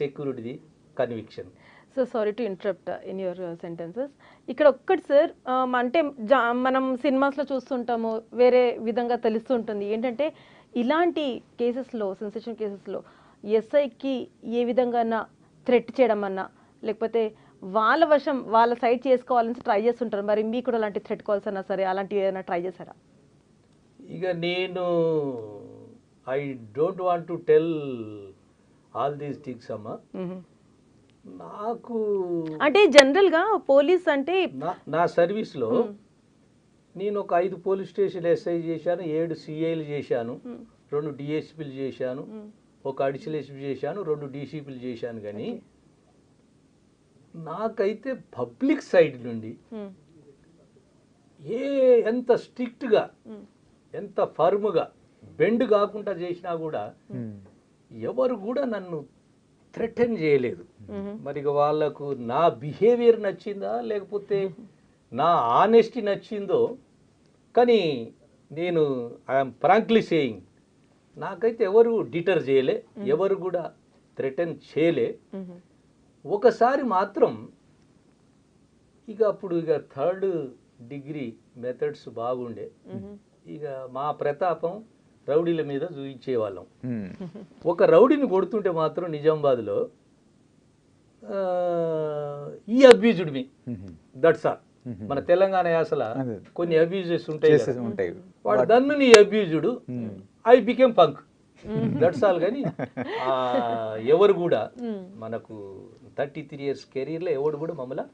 Security conviction so sorry to interrupt in your sentences ఇక్కడ ఒక్కటి sir అంటే జా- మనం సినిమాస్లో చూస్తుంటాము వేరే విధంగా తెలుస్తుంటుంది. ఏంటంటే ఇలాంటి కేసెస్లో సెన్సేషన్ కేసెస్లో ఎస్ఐకి ఏ విధంగా థ్రెట్ చేయడం అన్నా లేకపోతే వాళ్ళ వశం వాళ్ళ సైడ్ చేసుకోవాలని ట్రై చేస్తుంటారు. మరి మీకు కూడా అలాంటి థ్రెట్ కాల్స్ అన్నా సరే అలాంటివి ఏదైనా ట్రై చేశారా? ఇక నేను I don't want to tell all these things అమ్మా. నాకు అంటే జనరల్గా పోలీస్ అంటే నా సర్వీస్లో నేను ఒక ఐదు పోలీస్ స్టేషన్ ఎస్ఐ చేశాను ఏడు సిఐలు చేశాను. రెండు డిఎస్పీలు చేశాను. ఒక అడిషనల్ ఎస్పీ చేశాను రెండు డీసీపీలు చేశాను కానీ నాకైతే పబ్లిక్ సైడ్ నుండి. ఏ ఎంత స్ట్రిక్ట్గా. ఎంత ఫర్మ్గా బెండ్ కాకుండా చేసినా కూడా ఎవరు కూడా నన్ను థ్రెటన్ చేయలేదు. మరి వాళ్ళకు నా బిహేవియర్ నచ్చిందా లేకపోతే నా ఆనెస్టీ నచ్చిందో కానీ నేను ఐఎమ్ ఫ్రాంక్లీ సేయింగ్ నాకైతే ఎవరు డిటర్ చేయలే ఎవరు కూడా థ్రెటన్ చేయలే. ఒకసారి మాత్రం ఇక అప్పుడు ఇక థర్డ్ డిగ్రీ మెథడ్స్ బాగుండే. ఇక మా ప్రతాపం రౌడీల మీద చూపించేవాళ్ళం ఒక రౌడీని కొడుతుంటే మాత్రం నిజామాబాద్లో ఆ, ఈ అబ్యూజ్డ్ మీ దట్స్ ఆల్ మన తెలంగాణ యాసల. కొన్ని అబ్యూజెస్ ఉంటాయి. ఉంటాయి. వాడు దన్ను నీ abused I became punk that's all కానీ ఎవరు కూడా. మనకు థర్టీ త్రీ ఇయర్స్ కెరీర్లో ఎవడు కూడా మమ్మల్ని